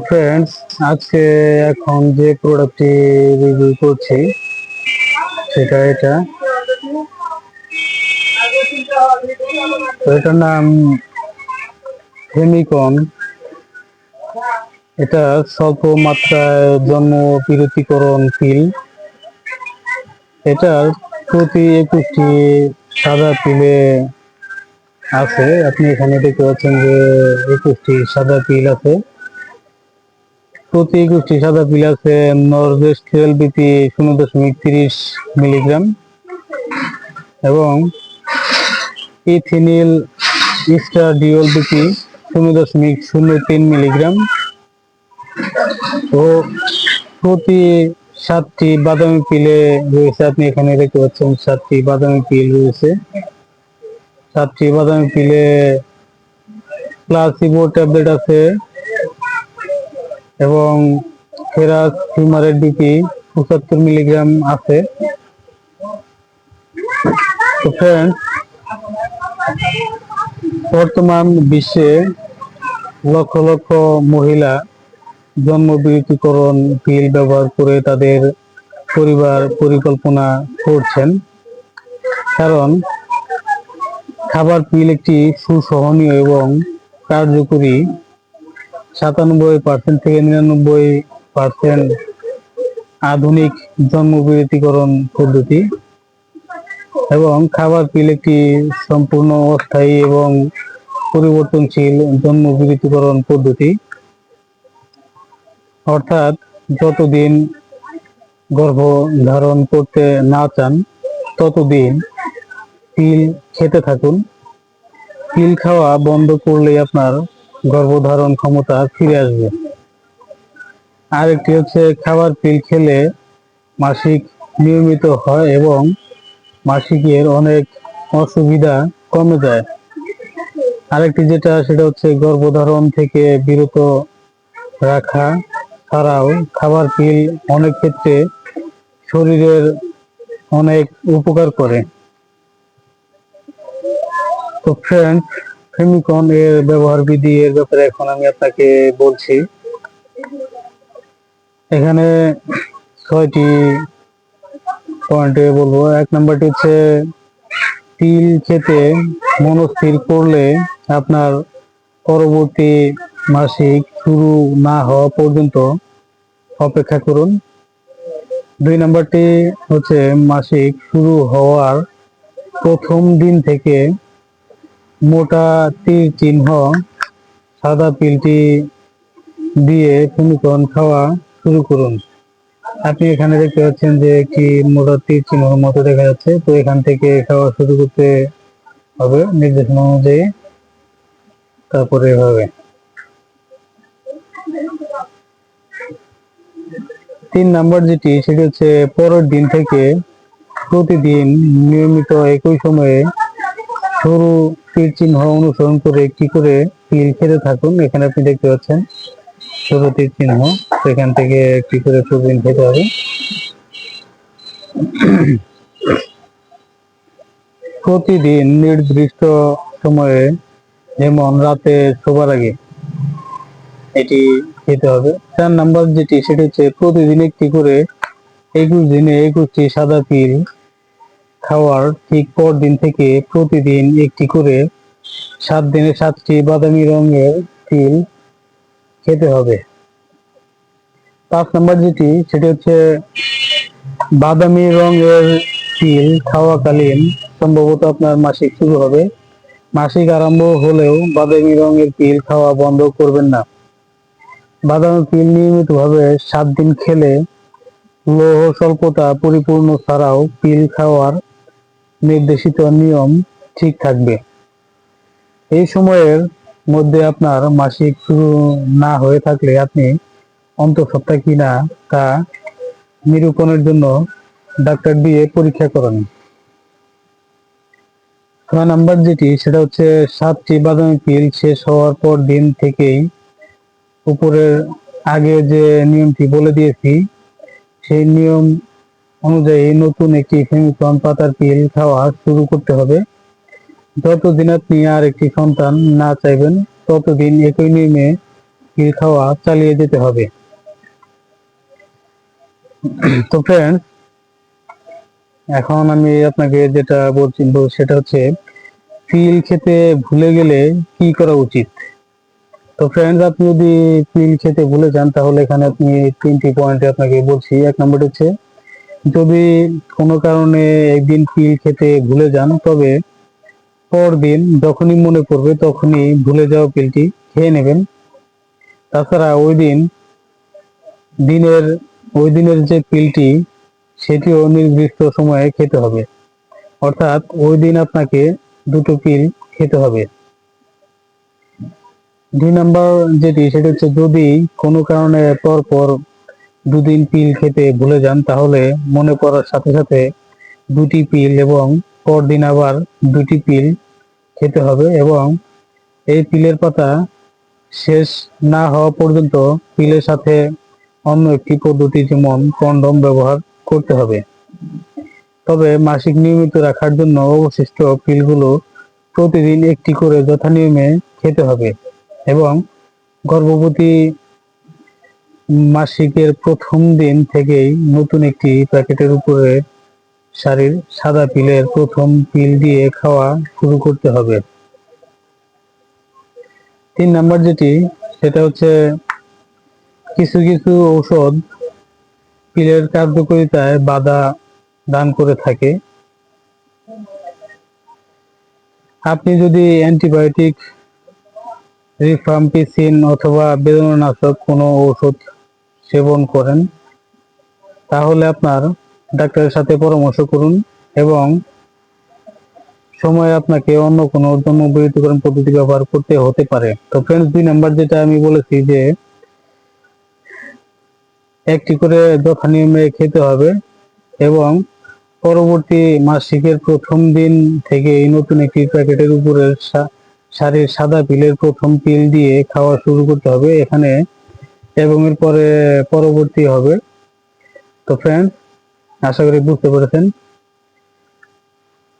Friends আজকে এখন যে প্রোডাক্টটি রিভিউ করছি, সেটা এটা। এটার নাম ফেমিকন এটা স্বল্প মাত্রায় জন্ম বিরতিকরণ পিল এটার প্রতি একুশটি সাদা পিলে আছে। আপনি এখানে দেখতে পাচ্ছেন যে একুশটি সাদা পিল আছে। প্রতি একুশটি সাদা পিল আছে টুয়েলভ বিপি শূন্য দশমিক তিরিশ মিলিগ্রাম। এবং ইথিনিল ইস্টাডিওল বিপি শূন্য দশমিক শূন্য তিন মিলিগ্রাম। ও প্রতি সাতটি বাদামি পিলে রয়েছে, আপনি এখানে দেখতে পাচ্ছেন সাতটি বাদামি পিল রয়েছে। সাতটি বাদামি পিলে প্লাসিবো ট্যাবলেট আছে এবং ফেরাস হিউমারের ডিপি পঁচাত্তর মিলিগ্রাম আছে। বর্তমান বিশ্বে লক্ষ লক্ষ মহিলা জন্মবিরতিকরণ পিল ব্যবহার করে তাদের পরিবার পরিকল্পনা করছেন। কারণ খাবার পিল একটি সুসহনীয় এবং কার্যকরী সাতানব্বই পার্সেন্ট থেকে নিরানব্বই পার্সেন্ট আধুনিক জন্মবিরতিকরণ পদ্ধতি এবং খাবার পিল একটি সম্পূর্ণ অস্থায়ী এবং পরিবর্তনশীল জন্মবিরতিকরণ পদ্ধতি। অর্থাৎ যতদিন গর্ভ ধারণ করতে না চান, ততদিন পিল খেতে থাকুন। পিল খাওয়া বন্ধ করলেই আপনার গর্ভধারণ ক্ষমতা ফিরে আসবে। আরেকটি হচ্ছে খাবার পিল খেলে মাসিক নিয়মিত হয় এবং মাসিকের অনেক অসুবিধা কমে যায়। আরেকটি যেটা, সেটা হচ্ছে গর্ভধারণ থেকে বিরত রাখা ছাড়াও খাবার পিল অনেক ক্ষেত্রে শরীরের অনেক উপকার করে। তো ফ্রেন্ড ফেমিকন এর ব্যবহার বিধি এর ব্যাপারে এখন আমি আপনাকে বলছি। এখানে ছয়টি পয়েন্টে বলব। এক নাম্বারটি হচ্ছে তিল খেতে মনস্থির করলে আপনার পরবর্তী মাসিক শুরু না হওয়া পর্যন্ত অপেক্ষা করুন। দুই নাম্বারটি হচ্ছে মাসিক শুরু হওয়ার প্রথম দিন থেকে মোটা তীর চিহ্ন, সাদা পিলটি দিয়ে ফেমিকন খাওয়া শুরু করুন। আপনি এখানে দেখতে পাচ্ছেন যে একটি মোটা তীর চিহ্ন মতো দেখা যাচ্ছে। তো এখান থেকে খাওয়া শুরু করতে হবে নির্দেশনা অনুযায়ী। তারপরে হবে। তিন নাম্বার যেটি, সেটি হচ্ছে পরের দিন থেকে প্রতিদিন নিয়মিত একই সময়ে সরু তীর চিহ্ন অনুসরণ করে একটি করে পিল খেতে থাকুন, এখানে আপনি দেখতে পাচ্ছেন সরু তীর চিহ্ন সেখান থেকে একটি করে প্রতিদিন খেতে হবে। প্রতিদিন নির্দিষ্ট সময়ে, যেমন রাতে শোবার আগে এটি খেতে হবে। চার নাম্বার যেটি, সেটি হচ্ছে প্রতিদিন একটি করে একুশ দিনে একুশটি সাদা পিল খাওয়ার ঠিক পর দিন থেকে প্রতিদিন একটি করে সাত দিনে সাতটি বাদামি রঙের পিল খেতে হবে। পাঁচ নাম্বার যেটি, সেটি হচ্ছে বাদামি রঙের পিল খাওয়াকালীন সম্ভবত আপনার মাসিক শুরু হবে। মাসিক আরম্ভ হলেও বাদামি রঙের তিল খাওয়া বন্ধ করবেন না। বাদামি পিল নিয়মিতভাবে সাত দিন খেলে লৌহ স্বল্পতা পরিপূর্ণ ছাড়াও পিল খাওয়ার নির্দেশিত নিয়ম ঠিক থাকবে। এই সময়ের মধ্যে আপনার মাসিক শুরু না হয়ে থাকলে আপনি অন্তঃসত্ত্বা কিনা তা নিরূপণের জন্য ডাক্তার দিয়ে পরীক্ষা করান। ছয় নাম্বার যেটি, সেটা হচ্ছে সাতটি বাদামি পিল শেষ হওয়ার পর দিন থেকেই উপরের আগে যে নিয়মটি বলে দিয়েছি, সেই নিয়ম অনুযায়ী নতুন একটি ফেমিকন পাতার পিল খাওয়া শুরু করতে হবে। যতদিন আপনি আর একটি সন্তান না চাইবেন, ততদিন একই নিয়মে পিল খাওয়া চালিয়ে যেতে হবে। তো ফ্রেন্ডস এখন আমি আপনাকে যেটা বলছি বল- সেটা হচ্ছে পিল খেতে ভুলে গেলে কি করা উচিত? তো ফ্রেন্ডস আপনি যদি পিল খেতে ভুলে যান, তাহলে এখানে আপনি তিনটি পয়েন্টে আপনাকে বলছি। এক নম্বর হচ্ছে যদি কোনো কারণে একদিন পিল খেতে ভুলে যান, তবে পরদিন যখনই মনে পড়বে তখনই ভুলে যাওয়া পিলটি খেয়ে নেবেন। তাছাড়া ওই দিন দিনের, ওই দিনের যে পিলটি সেটিও নির্দিষ্ট সময়ে খেতে হবে। অর্থাৎ ওই দিন আপনাকে দুটো পিল খেতে হবে। দুই নাম্বার যেটি, সেটা হচ্ছে যদি কোনো কারণে পর পর দুদিন পিল খেতে ভুলে যান, তাহলে মনে পড়ার সাথে সাথে দুটি পিল এবং পরদিন আবার দুটি পিল খেতে হবে এবং এই পিলের পাতা শেষ না হওয়া পর্যন্ত পিলের সাথে অন্য একটি পদ্ধতি যেমন কন্ডম ব্যবহার করতে হবে। তবে মাসিক নিয়মিত রাখার জন্য অবশিষ্ট পিলগুলো প্রতিদিন একটি করে যথানিয়মে খেতে হবে এবং গর্ভবতী মাসিকের প্রথম দিন থেকেই নতুন একটি প্যাকেটের উপরে শাড়ির সাদা পিলের প্রথম পিল দিয়ে খাওয়া শুরু করতে হবে। তিন নাম্বার যেটি, সেটা হচ্ছে কিছু কিছু ঔষধ পিলের কার্যকারিতায় বাধা দান করে থাকে। আপনি যদি অ্যান্টিবায়োটিক রিফাম্পিসিন অথবা বেদনানাশক কোনো ওষুধ সেবন করেন, তাহলে আপনার ডাক্তারের সাথে পরামর্শ করুন এবং সময় আপনাকে অন্য কোনো জন্ম বিরতিকরণ পদ্ধতি ব্যবহার করতে হতে পারে। তো ফ্রেন্ডস দুই নাম্বার যেটা আমি বলেছি যে, একটি করে যথা খেতে হবে এবং পরবর্তী মাসিকের প্রথম দিন থেকে এই নতুন একটি প্যাকেটের উপরে শাড়ির সাদা পিলের প্রথম পিল দিয়ে খাওয়া শুরু করতে হবে। এখানে এবং এর পরে পরবর্তী হবে। তো ফ্রেন্ড আশা করি বুঝতে পেরেছেন।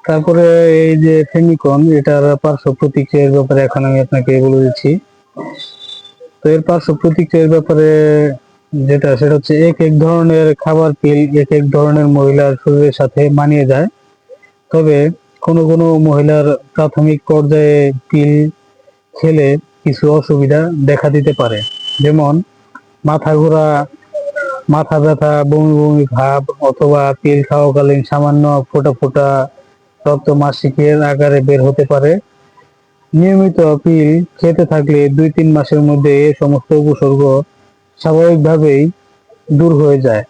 তারপরে এই যে ফেমিকন এটার পার্শ্ব প্রতিক্রিয়ার ব্যাপারে এখন আমি আপনাকে বলে দিচ্ছি। তো এর পার্শ্ব প্রতিক্রিয়ার ব্যাপারে যেটা, সেটা হচ্ছে এক এক ধরনের খাবার পিল, এক এক ধরনের মহিলার শরীরের সাথে মানিয়ে যায়। তবে কোনো কোনো মহিলার প্রাথমিক পর্যায়ে পিল খেলে কিছু অসুবিধা দেখা দিতে পারে। যেমন মাথা ঘোরা মাথা ব্যথা, বমি বমি, ভাব অথবা পিল খাওয়াকালীন সামান্য ফোটা ফোটা রক্ত মাসিকের আকারে বের হতে পারে। নিয়মিত পিল খেতে থাকলে দুই তিন মাসের মধ্যে এ সমস্ত উপসর্গ স্বাভাবিকভাবেই দূর হয়ে যায়।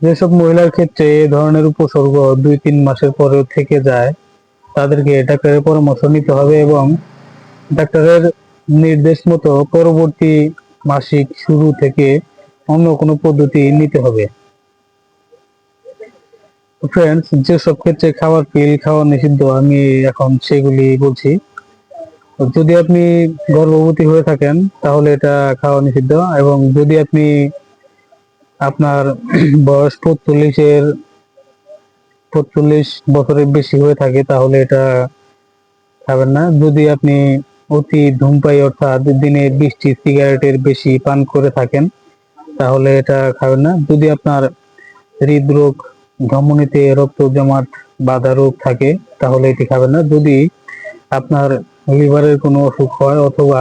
যেসব মহিলার ক্ষেত্রে এ ধরনের উপসর্গ দুই তিন মাসের পরেও থেকে যায়, তাদেরকে ডাক্তারের পরামর্শ নিতে হবে এবং ডাক্তারের নির্দেশ মতো পরবর্তী মাসিক শুরু থেকে অন্য কোনো পদ্ধতি নিতে হবে। ফ্রেন্ডস যেসব ক্ষেত্রে খাবার পিল খাওয়া নিষিদ্ধ, আমি এখন সেগুলি বলছি। যদি আপনি গর্ভবতী হয়ে থাকেন, তাহলে এটা খাওয়া নিষিদ্ধ এবং যদি আপনি আপনার বয়স পঁয়তাল্লিশের, পঁয়তাল্লিশ বছরের বেশি হয়ে থাকে, তাহলে এটা খাবেন না। যদি আপনি অতি ধূমপাই অর্থাৎ দিনে বিশটি সিগারেটের বেশি পান করে থাকেন, তাহলে এটা খাবেন না। যদি আপনার হৃদরোগ, ধমনীতে রক্ত জমাট, বাধা রোগ থাকে, তাহলে এটি খাবেন না। যদি আপনার লিভারের কোনো অসুখ হয় অথবা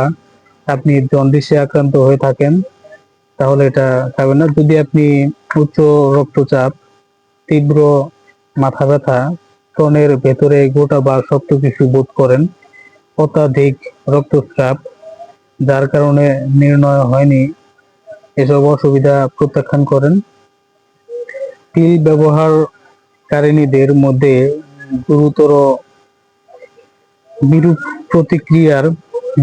আপনি জন্ডিসে আক্রান্ত হয়ে থাকেন, তাহলে এটা খাবেন না। যদি আপনি উচ্চ রক্তচাপ, তীব্র মাথা ব্যথা স্তনের ভেতরে গোটা বা শক্ত কিছু বোধ করেন অত্যাধিক রক্তস্রাব যার কারণে নির্ণয় হয়নি এসব অসুবিধা প্রত্যাখ্যান করেন। পিল ব্যবহারকারিণীদের মধ্যে গুরুতর বিরূপ প্রতিক্রিয়ার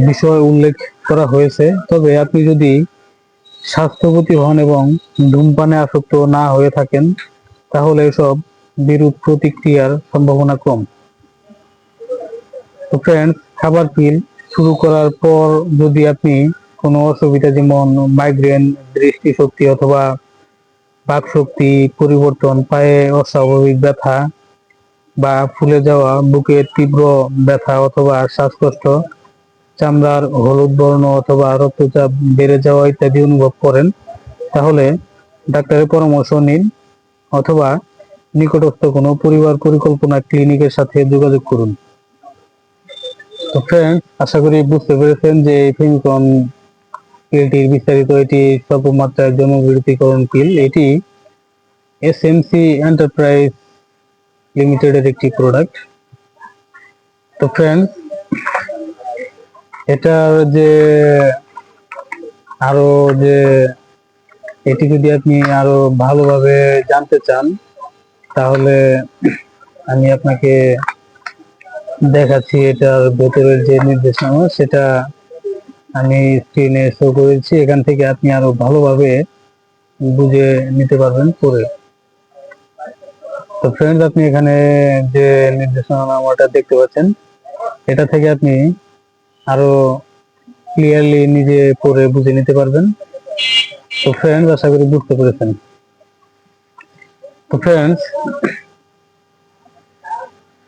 বিষয় উল্লেখ করা হয়েছে। তবে আপনি যদি স্বাস্থ্যবতী হন এবং ধূমপানে আসক্ত না হয়ে থাকেন, তাহলে এসব বিরূপ প্রতিক্রিয়ার সম্ভাবনা কম। তো ফ্রেন্ডস খাবার পিল শুরু করার পর যদি আপনি কোনো অসুবিধা যেমন মাইগ্রেন দৃষ্টিশক্তি অথবা বাকশক্তি পরিবর্তন, পায়ে অস্বাভাবিক ব্যথা বা ফুলে যাওয়া, বুকে তীব্র ব্যথা অথবা শ্বাসকষ্ট, চামড়ার হলুদ বর্ণ অথবা রক্তচাপ বেড়ে যাওয়া ইত্যাদি অনুভব করেন, তাহলে ডাক্তারের পরামর্শ নিন অথবা নিকটস্থ কোনো পরিবার পরিকল্পনা ক্লিনিকের সাথে যোগাযোগ করুন। তো ফ্রেন্ড আশা করি বুঝতে পেরেছেন যে এই ফেমিকন পিলটির বিস্তারিত এটি স্বল্পমাত্রার জনবিরতিকরণ পিল এটি এসএমসি এন্টারপ্রাইজ লিমিটেডের একটি প্রোডাক্ট তো ফ্রেন্ড এটার যে আরও যে এটি যদি আপনি আরও ভালোভাবে জানতে চান, তাহলে আমি আপনাকে দেখাচ্ছি এটার ভেতরের যে নির্দেশনা সেটা আমি স্ক্রিনে শো করেছি। এখান থেকে আপনি আরও ভালোভাবে বুঝে নিতে পারবেন পরে তো ফ্রেন্ডস আপনি এখানে যে নির্দেশনামাটা দেখতে পাচ্ছেন, এটা থেকে আপনি আরও ক্লিয়ারলি নিজে পড়ে বুঝে নিতে পারবেন। তো ফ্রেন্ডস আশা করি বুঝতে পেরেছেন। তো ফ্রেন্ডস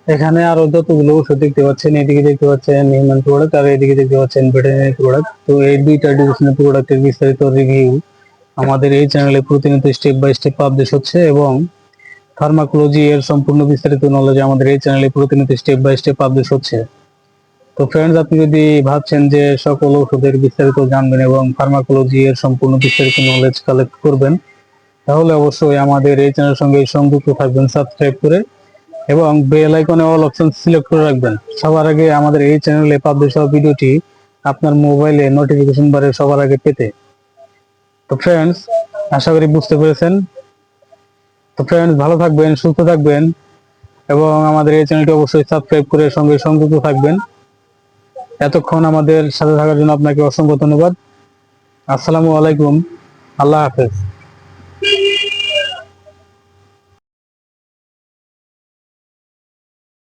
এখানে আরও যতগুলো ওষুধ দেখতে পাচ্ছেন, এদিকে দেখতে পাচ্ছেন হিউম্যান প্রোডাক্ট আর এদিকে দেখতে পাচ্ছেন ভেটেরিনারি প্রোডাক্ট তো এই দুইটা ডিভিশনের প্রোডাক্টের বিস্তারিত রিভিউ আমাদের এই চ্যানেলে প্রতিনিয়ত স্টেপ বাই স্টেপ পাবলিশ হচ্ছে এবং ফার্মাকোলজি এর সম্পূর্ণ বিস্তারিত নলেজ আমাদের এই চ্যানেলে প্রতিনিয়ত স্টেপ বাই স্টেপ পাবলিশ হচ্ছে। তো ফ্রেন্ডস আপনি যদি ভাবছেন যে সকল ওষুধের বিস্তারিত জানবেন এবং ফার্মাকোলজি এর সম্পূর্ণ বিস্তারিত নলেজ কালেক্ট করবেন, তাহলে অবশ্যই আমাদের এই চ্যানেলের সঙ্গে সংযুক্ত থাকবেন সাবস্ক্রাইব করে এবং বেল আইকনে অল অপশন সিলেক্ট করে রাখবেন। সবার আগে আমাদের এই চ্যানেলে পাবলিশ হওয়া ভিডিওটি আপনার মোবাইলে নোটিফিকেশন বারে সবার আগে পেতে। তো ফ্রেন্ডস আশা করি বুঝতে পেরেছেন। তো ফ্রেন্ডস ভালো থাকবেন, সুস্থ থাকবেন এবং আমাদের এই চ্যানেলটি অবশ্যই সাবস্ক্রাইব করে সঙ্গে সংযুক্ত থাকবেন। এতক্ষণ আমাদের সাথে থাকার জন্য আপনাকে অসংখ্য ধন্যবাদ। আসসালামু আলাইকুম। আল্লাহ হাফেজ।